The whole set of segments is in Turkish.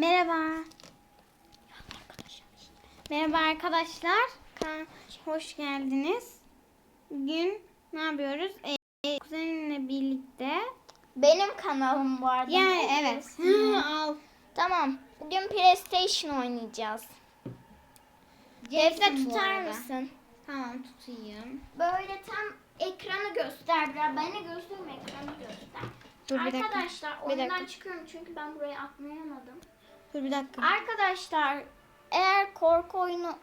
Merhaba. Merhaba arkadaşlar. Ka- Hoş geldiniz. Bugün ne yapıyoruz? Ee, kuzenimle birlikte. Benim kanalım bu arada. Yani evet. diyorsun? Al. Tamam. Bugün PlayStation oynayacağız. Bu tutar mısın? Tamam tutayım. Böyle tam ekranı göster biraz. Beni gösterme ekranı göster. Dur bir dakika. Arkadaşlar Bir oyundan dakika. çıkıyorum çünkü ben buraya atlayamadım. Dur bir dakika. Arkadaşlar eğer korku oyunu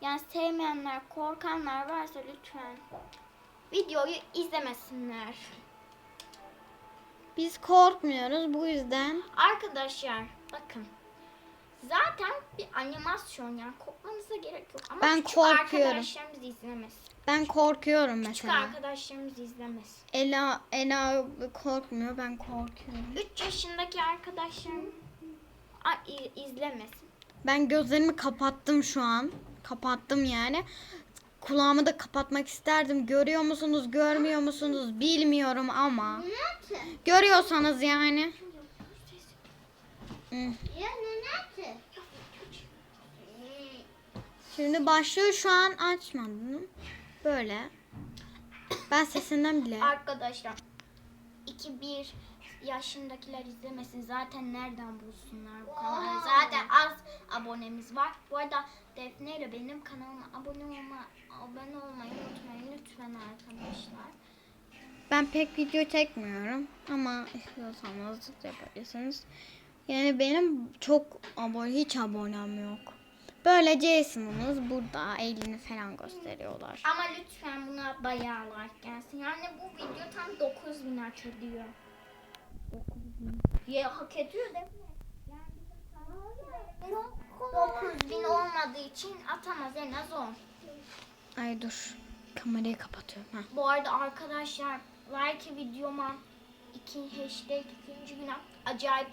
yani sevmeyenler, korkanlar varsa lütfen videoyu izlemesinler. Biz korkmuyoruz bu yüzden. Arkadaşlar bakın. Zaten bir animasyon yani korkmanıza gerek yok. Ama Ben küçük korkuyorum. arkadaşlarımız izlemez. Ben korkuyorum Küçük mesela. arkadaşlarımız izlemez. Ela Ela korkmuyor ben korkuyorum. 3 yaşındaki arkadaşlarım izlemesin. Ben gözlerimi kapattım şu an. Kapattım yani. Kulağımı da kapatmak isterdim. Görüyor musunuz, görmüyor musunuz bilmiyorum ama. Görüyorsanız yani. Şimdi başlıyor şu an açmadım. Böyle. Ben sesinden bile. Arkadaşlar 2-1 yaşındakiler izlemesin. Zaten nereden bulsunlar bu kanalı? Zaten az abonemiz var. Bu arada Defne ile benim kanalıma abone olma abone olmayı unutmayın lütfen arkadaşlar. Ben pek video çekmiyorum ama istiyorsanız yapabilirsiniz. Yani benim çok abone hiç abonem yok. Böyle Jason'ımız burada elini falan gösteriyorlar. Ama lütfen buna bayağı like gelsin. Yani bu video tam 9000 aç ediyor. 9000. Ya hak ediyor değil mi? Yani bizim kanalımız 9000 olmadığı için atamaz en az 10. Ay dur. Kamerayı kapatıyorum. Ha. Bu arada arkadaşlar like videoma iki hashtag ikinci güne acayip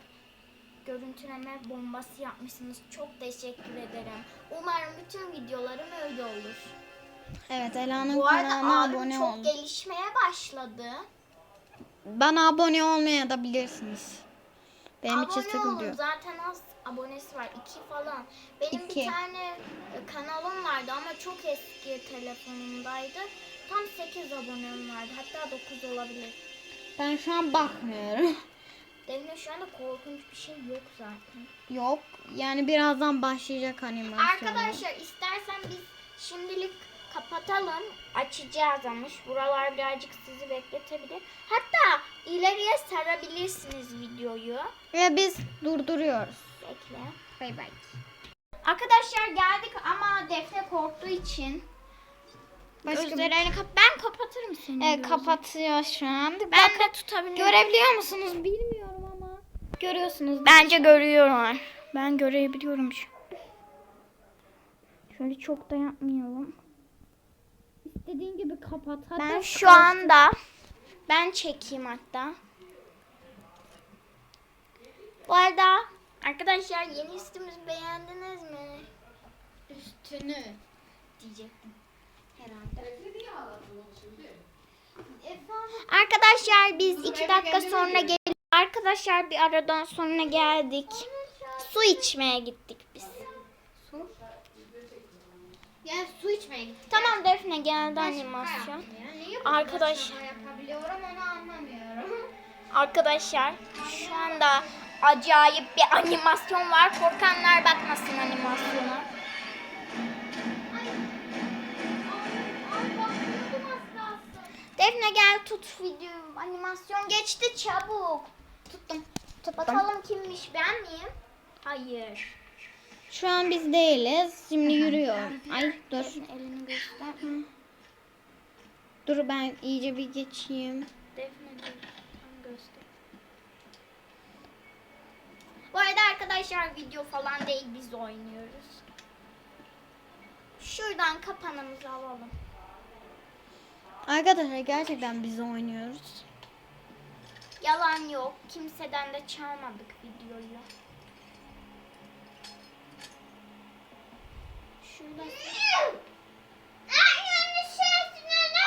görüntüleme bombası yapmışsınız. Çok teşekkür ederim. Umarım bütün videolarım öyle olur. Evet Ela'nın Bu arada kanalına abim abone çok olun. gelişmeye başladı. Bana abone olmaya da bilirsiniz. Benim için abone sıkıntı olun. yok. Zaten az abonesi var. iki falan. Benim İki. bir tane e, kanalım vardı ama çok eski telefonumdaydı. Tam 8 abonem vardı. Hatta 9 olabilir. Ben şu an bakmıyorum. Defne şu anda korkunç bir şey yok zaten. Yok. Yani birazdan başlayacak animasyon. Arkadaşlar istersen biz şimdilik kapatalım. Açacağız ama şu buralar birazcık sizi bekletebilir. Hatta ileriye sarabilirsiniz videoyu. Ve biz durduruyoruz. Bekle. Bay bay. Arkadaşlar geldik ama Defne korktuğu için Başka gözlerini kap ben kapatırım seni. Evet kapatıyor şu an. Ben de tutabilirim. Görebiliyor musunuz bilmiyorum ama. Görüyorsunuz. Bence görüyorlar. Ben görebiliyorum şu. Şöyle çok da yapmayalım. İstediğin gibi kapat. Hadi. Ben şu anda ben çekeyim hatta. Bu arada arkadaşlar yeni üstümüzü beğendiniz mi? üstünü Diyecektim. herhalde. Arkadaşlar biz iki dakika sonra gel. Arkadaşlar bir aradan sonra geldik. Su içmeye gittik biz. İçmeye gittik. Tamam Defne geldi animasyon. Arkadaş- yapabiliyorum onu anlamıyorum. Arkadaşlar şu anda acayip bir animasyon var. Korkanlar bakmasın animasyona. Defne gel tut video animasyon geçti çabuk. Tuttum. Bakalım kimmiş ben miyim? Hayır. Şu an biz değiliz. Şimdi yürüyor. Ay dur. Elini göster. Dur ben iyice bir geçeyim. Defne göster. Bu arada arkadaşlar video falan değil biz oynuyoruz. Şuradan kapanımızı alalım. Arkadaşlar gerçekten biz oynuyoruz. Yalan yok. Kimseden de çalmadık videoyu. Şurada.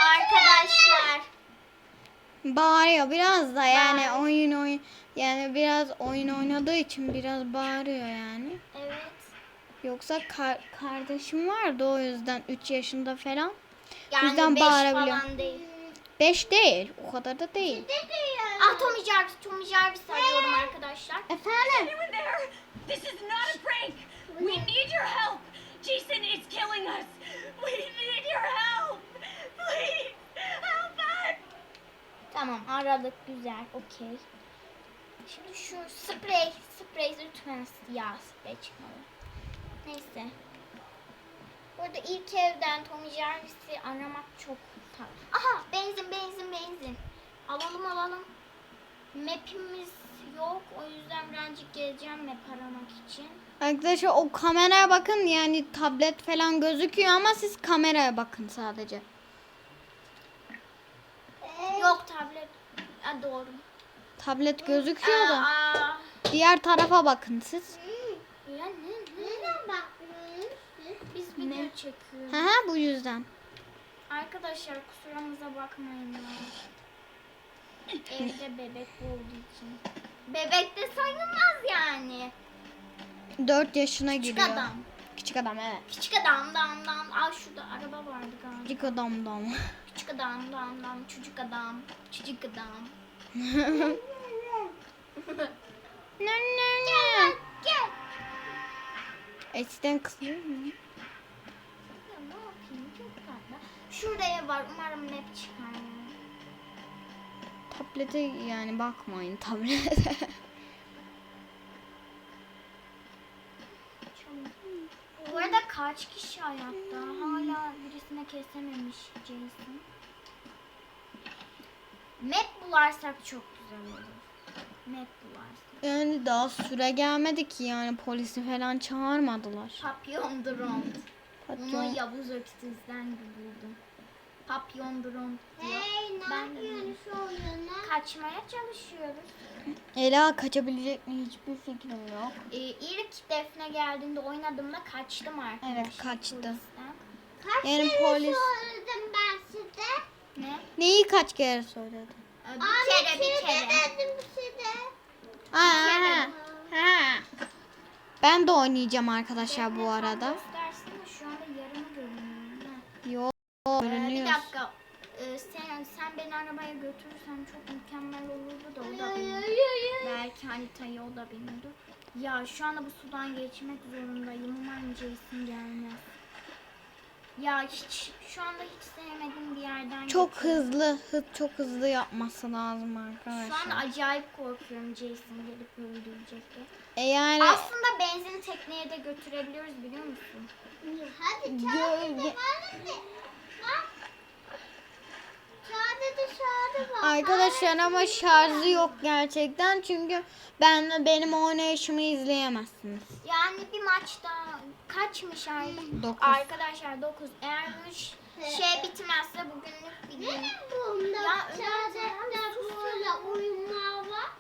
Arkadaşlar Bağırıyor biraz da yani Bağır. oyun oyun yani biraz oyun oynadığı için biraz bağırıyor yani. Evet. Yoksa kar- kardeşim vardı o yüzden 3 yaşında falan. Yani Yüzden beş bağırabiliyor. falan değil. 5 değil o kadar da değil. Ah Tommy Jarvis, Tommy Jarvis arıyorum arkadaşlar. Efendim? This is not a prank. We need your help. Jason is killing us. We need your help. Please help us. Tamam aradık güzel okey. Şimdi şu sprey, sprey lütfen ya sprey çıkmalı. Neyse. Burada ilk evden Tommy Jarvis'i aramak çok tatlı. Aha benzin benzin benzin. Alalım alalım. Map'imiz yok o yüzden birazcık geleceğim map aramak için. Arkadaşlar o kameraya bakın yani tablet falan gözüküyor ama siz kameraya bakın sadece. Yok tablet. Ha, doğru. Tablet gözüküyor da Aa, diğer tarafa bakın siz. ya ne ne? Biz video çekiyoruz. Hı hı bu yüzden. Arkadaşlar kusurumuza bakmayın ya. Evde bebek olduğu için. Bebek de sayılmaz yani. 4 yaşına Küçük giriyor. adam. Küçük adam evet. Küçük adam dam dam. Aa şurada araba vardı galiba. Küçük adamdan. Küçük adam dam dam. Çocuk adam. Çocuk adam. Ne ne ne. Gel. Eskiden kızıyor mu? Ya ne yapayım çok tatlı. Şurada ev var. Umarım map çıkar. Tablete yani bakmayın tablete. Bu arada kaç kişi hayatta? Hala birisine kesememiş Jason. Map bularsak çok güzel olur. Map bularsak. yani daha süre gelmedi ki yani polisi falan çağırmadılar. Papillon Drone. Bunu Yavuz Öksüz'den buldum. Papillon Drone diyor. Hey ne ben yapıyorsun şu oyunu? Kaçmaya çalışıyoruz. Ela kaçabilecek mi hiçbir fikrim yok. Ee, ilk Defne geldiğinde oynadığımda kaçtım arkadaşlar. Evet, kaçtı. polisten. Yani polis söyledim ben size? Ne? neyi kaç kere söyledi? Ee, Bir kere bir kere. dedim size. Ha, ha, ha. Ben de oynayacağım arkadaşlar bu arada. Ee, bir dakika. Ee, sen, sen beni arabaya götürürsen çok mükemmel olurdu da o da bilmiyor. Belki haritayı o da bilmiyordu. Ya şu anda bu sudan geçmek zorundayım. Umarım Jason gelmez. Ya hiç şu anda hiç sevmediğim bir yerden Çok geçiyorum. hızlı, hız çok hızlı yapması lazım Şu anda arkadaşlar. acayip korkuyorum Jason gelip öldürecek diye. E yani Aslında benzin tekneye de götürebiliyoruz biliyor musun? Hadi Sadece şarjı var. Arkadaşlar ama şarjı yok gerçekten çünkü ben benim oynayışımı izleyemezsiniz. Yani bir maçta kaçmış artık? Dokuz. Arkadaşlar 9. Eğer bu şey bitmezse bugünlük bir gün. Ya sadece böyle oyunlar var.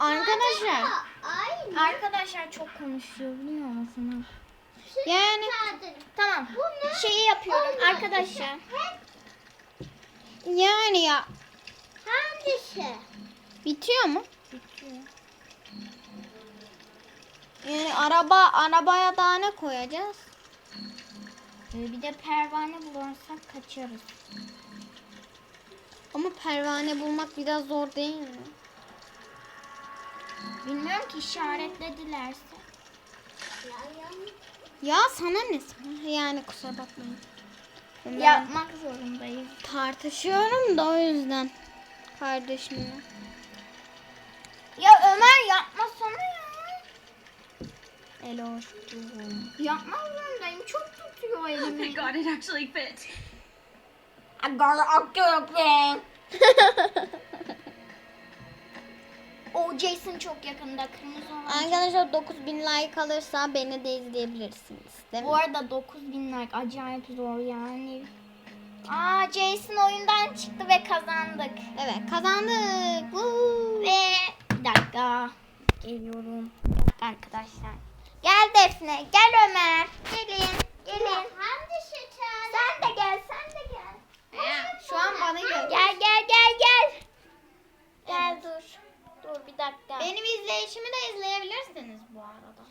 Arkadaşlar. Arkadaşlar Arkadaşlar çok konuşuyor biliyor musunuz? Yani Tamam. Şeyi yapıyorum arkadaşlar. yani ya Hangisi? bitiyor mu? Yani araba arabaya daha ne koyacağız? Ee, bir de pervane bulursak kaçarız. Ama pervane bulmak biraz zor değil mi? Bilmiyorum ki işaretledilerse. Ya sana ne sana? Yani kusura bakmayın. Ben Yapmak zorundayız. tartışıyorum da o yüzden kardeşimle. Ya Ömer yapmasana ya. Eloş. Yapmak zorundayım. Çok tutuyor Thank elimi. God it actually fit. I gotta act O Jason çok yakında kırmızı olan. Arkadaşlar 9000 like alırsa beni de izleyebilirsiniz. Değil mi? Bu arada 9000 like acayip zor yani. Aa Jason oyundan çıktı ve kazandık. Evet kazandık. Woo. Ve bir dakika geliyorum arkadaşlar. Gel Defne, gel Ömer. Gelin, gelin. Sen de gel, sen de gel. Şu an bana gel. Gel gel gel gel. Gel dur. Dur bir dakika.